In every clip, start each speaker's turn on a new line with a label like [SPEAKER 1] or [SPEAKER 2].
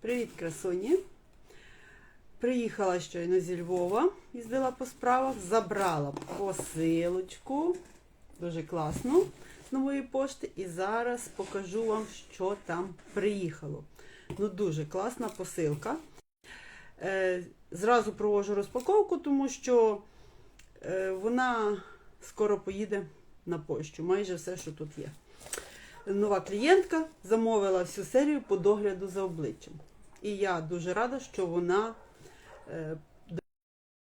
[SPEAKER 1] Привіт, красуні! Приїхала щойно зі Львова, їздила по справах, забрала посилочку, дуже класну з нової пошти. І зараз покажу вам, що там приїхало. Ну, дуже класна посилка. Е, зразу провожу розпаковку, тому що е, вона скоро поїде на пощу. Майже все, що тут є. Нова клієнтка замовила всю серію по догляду за обличчям. І я дуже рада, що вона е,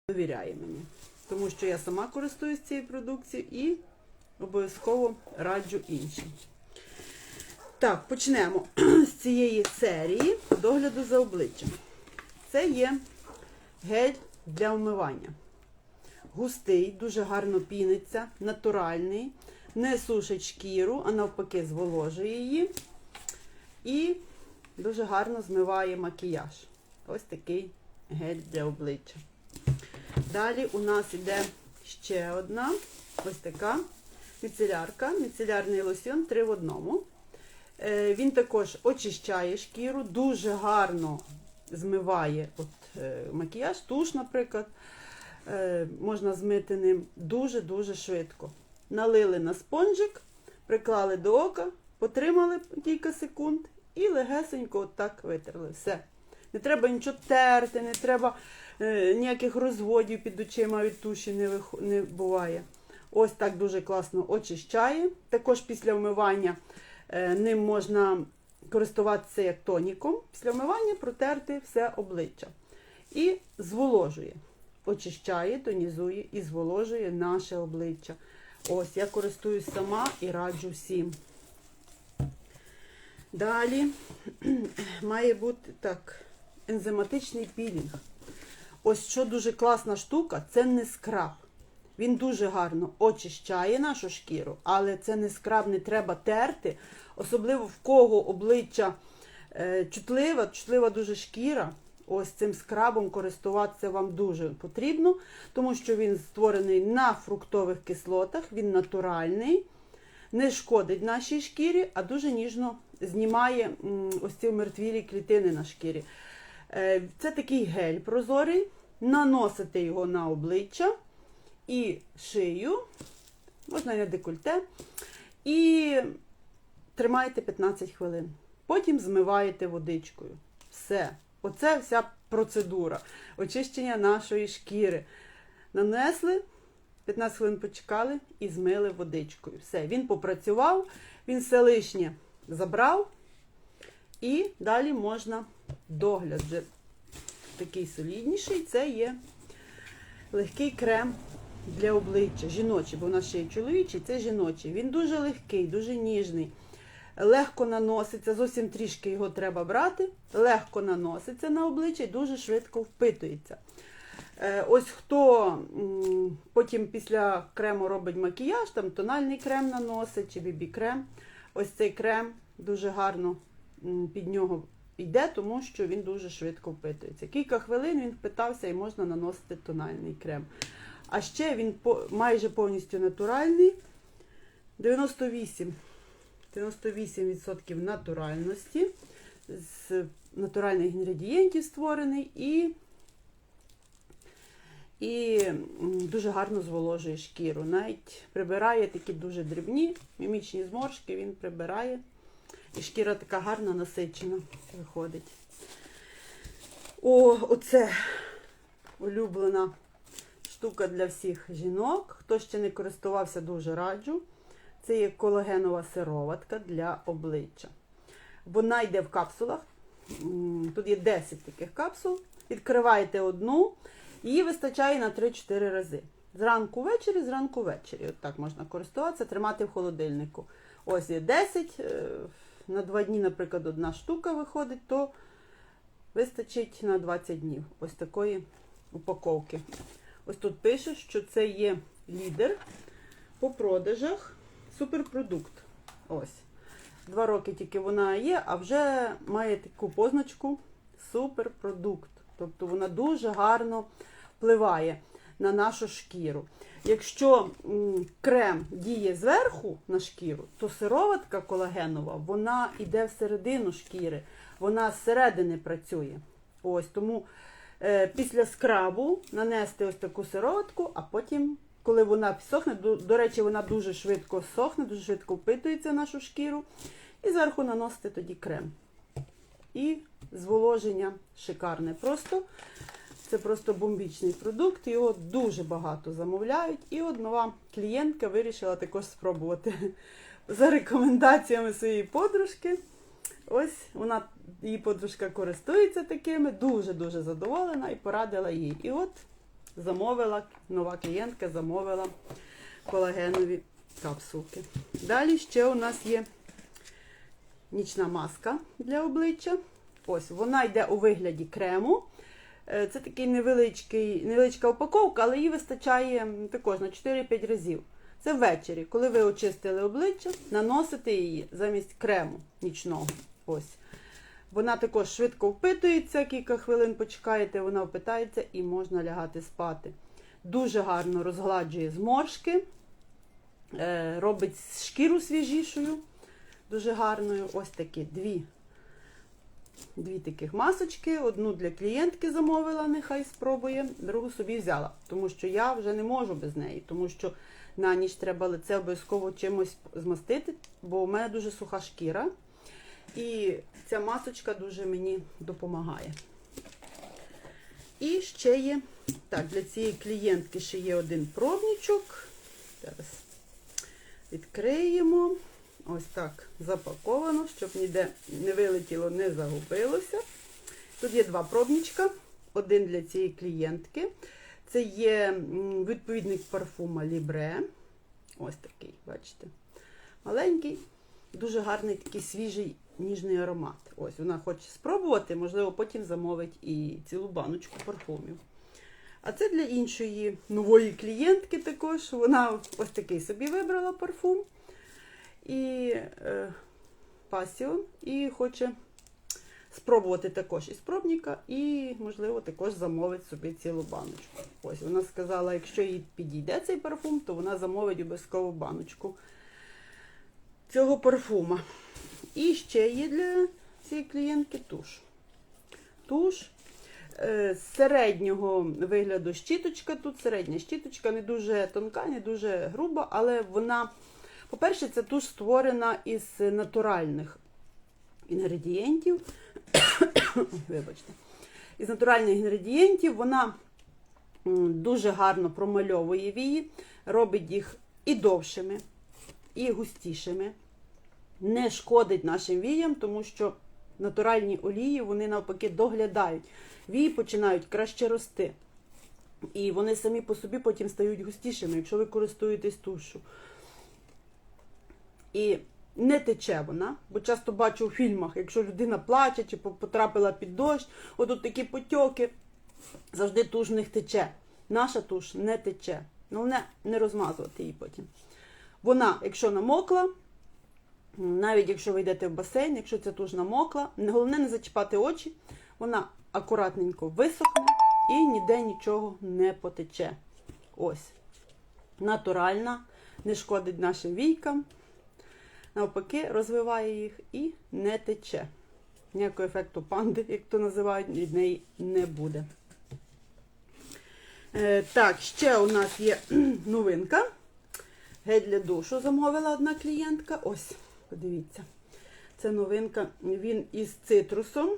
[SPEAKER 1] довіряє мені. Тому що я сама користуюсь цією продукцією і обов'язково раджу іншим. Так, почнемо з цієї серії догляду за обличчям. Це є гель для вмивання. Густий, дуже гарно піниться, натуральний, не сушить шкіру, а навпаки, зволожує її. І дуже гарно змиває макіяж. Ось такий гель для обличчя. Далі у нас йде ще одна ось така міцелярка, міцелярний лосьон 3 в одному. Е, Він також очищає шкіру, дуже гарно змиває от, е, макіяж, туш, наприклад. Е, Можна змити ним дуже-дуже швидко. Налили на спонжик, приклали до ока, потримали кілька секунд і легесенько отак витерли. Все. Не треба нічого терти, не треба е, ніяких розводів під очима від туші не, вих... не буває. Ось так дуже класно очищає. Також після вмивання е, ним можна користуватися як тоніком. Після вмивання протерти все обличчя. І зволожує. Очищає, тонізує і зволожує наше обличчя. Ось, я користуюсь сама і раджу всім. Далі має бути так, ензиматичний пілінг. Ось що дуже класна штука, це не скраб. Він дуже гарно очищає нашу шкіру, але це не скраб, не треба терти. Особливо в кого обличчя е, чутлива, чутлива дуже шкіра. Ось цим скрабом користуватися вам дуже потрібно, тому що він створений на фруктових кислотах, він натуральний, не шкодить нашій шкірі, а дуже ніжно знімає ось ці мертвілі клітини на шкірі. Е, Це такий гель прозорий, наносите його на обличчя і шию, можна на декольте, і тримаєте 15 хвилин. Потім змиваєте водичкою. Все. Оце вся процедура очищення нашої шкіри. Нанесли, 15 хвилин почекали і змили водичкою. Все, він попрацював, він все лишнє забрав. І далі можна догляд такий солідніший. Це є легкий крем для обличчя. Жіночий, бо в нас ще є чоловічий, це жіночий. Він дуже легкий, дуже ніжний. Легко наноситься, зовсім трішки його треба брати, легко наноситься на обличчя і дуже швидко впитується. Е, Ось хто потім після крему робить макіяж, там тональний крем наносить чи бібі-крем. Ось цей крем дуже гарно під нього йде, тому що він дуже швидко впитується. Кілька хвилин він впитався і можна наносити тональний крем. А ще він майже повністю натуральний. 98 98% натуральності, з натуральних інгредієнтів створений і, і дуже гарно зволожує шкіру. Навіть прибирає такі дуже дрібні мімічні зморшки, він прибирає. І шкіра така гарна насичена виходить. О, оце улюблена штука для всіх жінок. Хто ще не користувався, дуже раджу. Це є колагенова сироватка для обличчя. Вона йде в капсулах. Тут є 10 таких капсул. Відкриваєте одну, її вистачає на 3-4 рази. Зранку ввечері, зранку ввечері. От так можна користуватися, тримати в холодильнику. Ось є 10. е, На 2 дні, наприклад, одна штука виходить, то вистачить на 20 днів. Ось такої упаковки. Ось тут пише, що це є лідер по продажах суперпродукт. Ось. Два роки тільки вона є, а вже має таку позначку суперпродукт. Тобто вона дуже гарно впливає на нашу шкіру. Якщо крем діє зверху на шкіру, то сироватка колагенова вона йде всередину шкіри, вона зсередини працює. Ось тому е, після скрабу нанести ось таку сироватку, а потім, коли вона підсохне, до, до речі, вона дуже швидко сохне, дуже швидко впитується в нашу шкіру. І зверху наносити тоді крем. І зволоження шикарне. Просто це просто бомбічний продукт, його дуже багато замовляють. І от нова клієнтка вирішила також спробувати за рекомендаціями своєї подружки. Ось вона, її подружка користується такими, дуже-дуже задоволена і порадила їй. І от замовила, нова клієнтка замовила колагенові капсулки. Далі ще у нас є нічна маска для обличчя. Ось вона йде у вигляді крему. Е, Це такий невеличкий, невеличка упаковка, але її вистачає також на 4-5 разів. Це ввечері, коли ви очистили обличчя, наносите її замість крему нічного. Ось. Вона також швидко впитується, кілька хвилин почекаєте, вона впитається і можна лягати спати. Дуже гарно розгладжує зморшки, е, робить шкіру свіжішою, дуже гарною. Ось такі дві Дві таких масочки, одну для клієнтки замовила, нехай спробує, другу собі взяла, тому що я вже не можу без неї, тому що на ніч треба лице обов'язково чимось змастити, бо у мене дуже суха шкіра. І ця масочка дуже мені допомагає. І ще є, так, для цієї клієнтки ще є один пробничок. Зараз відкриємо. Ось так запаковано, щоб ніде не вилетіло, не загубилося. Тут є два пробничка. Один для цієї клієнтки. Це є відповідник парфума Libre. Ось такий, бачите. Маленький, дуже гарний такий свіжий ніжний аромат. Ось вона хоче спробувати, можливо, потім замовить і цілу баночку парфумів. А це для іншої нової клієнтки також. Вона ось такий собі вибрала парфум і е, пасіон, і хоче спробувати також із пробника, і, можливо, також замовить собі цілу баночку. Ось вона сказала, якщо їй підійде цей парфум, то вона замовить обов'язково баночку цього парфума. І ще є для цієї клієнтки туш. Туш е, середнього вигляду щіточка. Тут середня щіточка, не дуже тонка, не дуже груба, але вона. По-перше, ця туш створена із натуральних інгредієнтів. Вибачте. Із натуральних інгредієнтів вона дуже гарно промальовує вії, робить їх і довшими, і густішими. Не шкодить нашим віям, тому що натуральні олії вони навпаки доглядають. Вії починають краще рости. І вони самі по собі потім стають густішими, якщо ви користуєтесь тушу. І не тече вона, бо часто бачу у фільмах, якщо людина плаче чи потрапила під дощ, отут такі потьоки, завжди туш в них тече. Наша туш не тече. Головне не розмазувати її потім. Вона, якщо намокла, навіть якщо ви йдете в басейн, якщо ця туш намокла, головне не зачіпати очі, вона акуратненько висохне і ніде нічого не потече. Ось. Натуральна, не шкодить нашим війкам навпаки, розвиває їх і не тече. Ніякого ефекту панди, як то називають, від неї не буде. Е, так, ще у нас є новинка. Гель для душу замовила одна клієнтка. Ось, подивіться. Це новинка. Він із цитрусом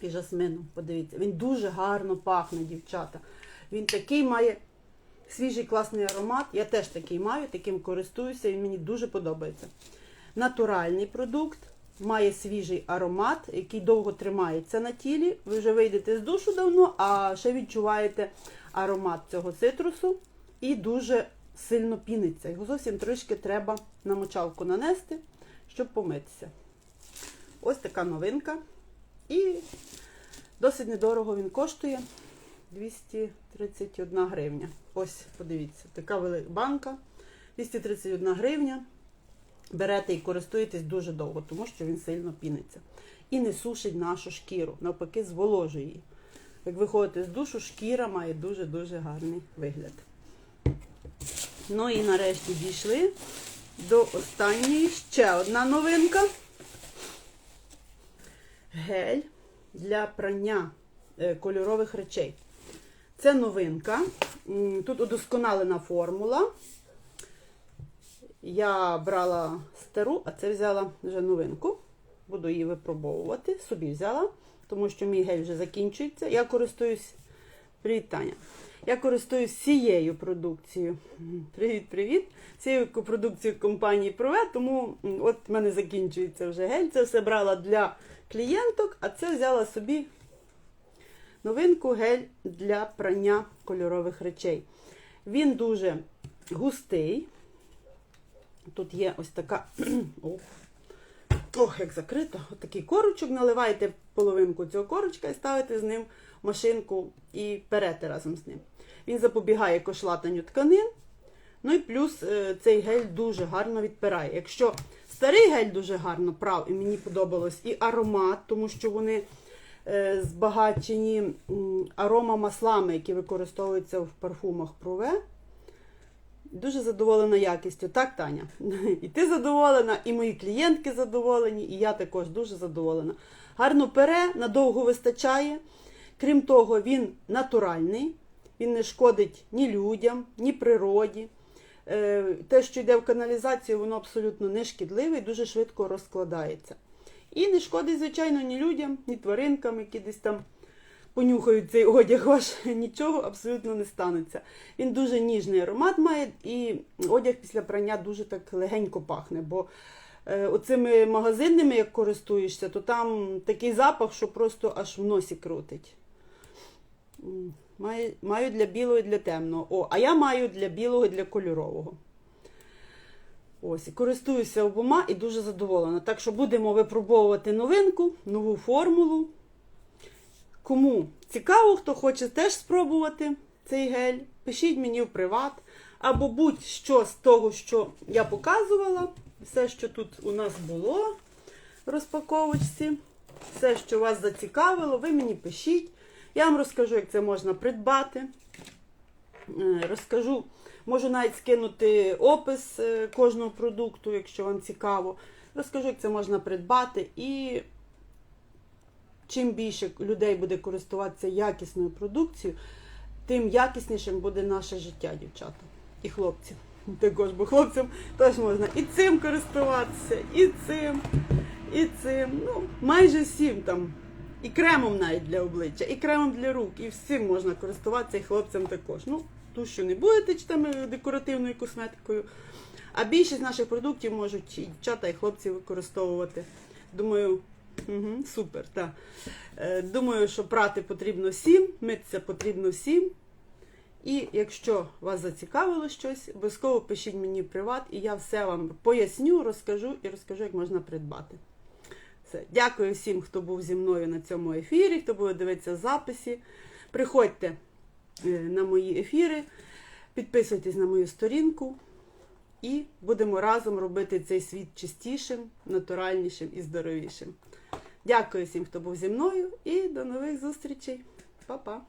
[SPEAKER 1] і жасмином. Подивіться, він дуже гарно пахне, дівчата. Він такий має свіжий класний аромат. Я теж такий маю, таким користуюся, він мені дуже подобається. Натуральний продукт, має свіжий аромат, який довго тримається на тілі. Ви вже вийдете з душу давно, а ще відчуваєте аромат цього цитрусу і дуже сильно піниться. Його зовсім трошки треба на мочалку нанести, щоб помитися. Ось така новинка. І досить недорого він коштує. 231 гривня. Ось, подивіться, така велика банка. 231 гривня. Берете і користуєтесь дуже довго, тому що він сильно піниться. І не сушить нашу шкіру, навпаки, зволожує її. як виходите з душу, шкіра має дуже-дуже гарний вигляд. Ну і нарешті дійшли до останньої ще одна новинка. Гель для прання е, кольорових речей. Це новинка. Тут удосконалена формула. Я брала стару, а це взяла вже новинку. Буду її випробовувати. Собі взяла, тому що мій гель вже закінчується. Я користуюсь. Привіт, Таня. Я користуюсь цією продукцією. Привіт-привіт! Цією продукцією компанії Прове, тому от в мене закінчується вже гель. Це все брала для клієнток, а це взяла собі новинку гель для прання кольорових речей. Він дуже густий. Тут є ось така. Ох, як закрито. Ось такий корочок. Наливаєте половинку цього корочка і ставите з ним машинку і перете разом з ним. Він запобігає кошлатанню тканин. Ну і плюс е, цей гель дуже гарно відпирає. Якщо старий гель дуже гарно прав, і мені подобалось і аромат, тому що вони е, збагачені аромамаслами, які використовуються в парфумах Прове. Дуже задоволена якістю. Так, Таня? І ти задоволена, і мої клієнтки задоволені, і я також дуже задоволена. Гарно пере, надовго вистачає. Крім того, він натуральний, він не шкодить ні людям, ні природі. Е, Те, що йде в каналізацію, воно абсолютно не шкідливе і дуже швидко розкладається. І не шкодить, звичайно, ні людям, ні тваринкам, які десь там понюхають цей одяг ваш, нічого абсолютно не станеться. Він дуже ніжний аромат має, і одяг після прання дуже так легенько пахне. Бо е, оцими магазинними, як користуєшся, то там такий запах, що просто аж в носі крутить. Маю, маю для білого і для темного. О, а я маю для білого і для кольорового. Ось, і користуюся обома і дуже задоволена. Так що будемо випробовувати новинку, нову формулу. Кому цікаво, хто хоче теж спробувати цей гель, пишіть мені в приват. Або будь-що з того, що я показувала, все, що тут у нас було в розпаковочці, все, що вас зацікавило, ви мені пишіть. Я вам розкажу, як це можна придбати. Е, Розкажу, можу навіть скинути опис е, кожного продукту, якщо вам цікаво. Розкажу, як це можна придбати. І чим більше людей буде користуватися якісною продукцією, тим якіснішим буде наше життя, дівчата. І хлопці. Також, бо хлопцям теж можна і цим користуватися, і цим, і цим. Ну, майже всім там. І кремом навіть для обличчя, і кремом для рук, і всім можна користуватися, і хлопцям також. Ну, ту, що не будете чи там е, декоративною косметикою. А більшість наших продуктів можуть і дівчата, і хлопці використовувати. Думаю, угу, супер. так. Е, Думаю, що прати потрібно всім, митися потрібно всім. І якщо вас зацікавило щось, обов'язково пишіть мені в приват, і я все вам поясню, розкажу і розкажу, як можна придбати. Все. Дякую всім, хто був зі мною на цьому ефірі, хто буде дивитися записі. Приходьте е, на мої ефіри, підписуйтесь на мою сторінку і будемо разом робити цей світ чистішим, натуральнішим і здоровішим. Дякую всім, хто був зі мною, і до нових зустрічей. Па-па!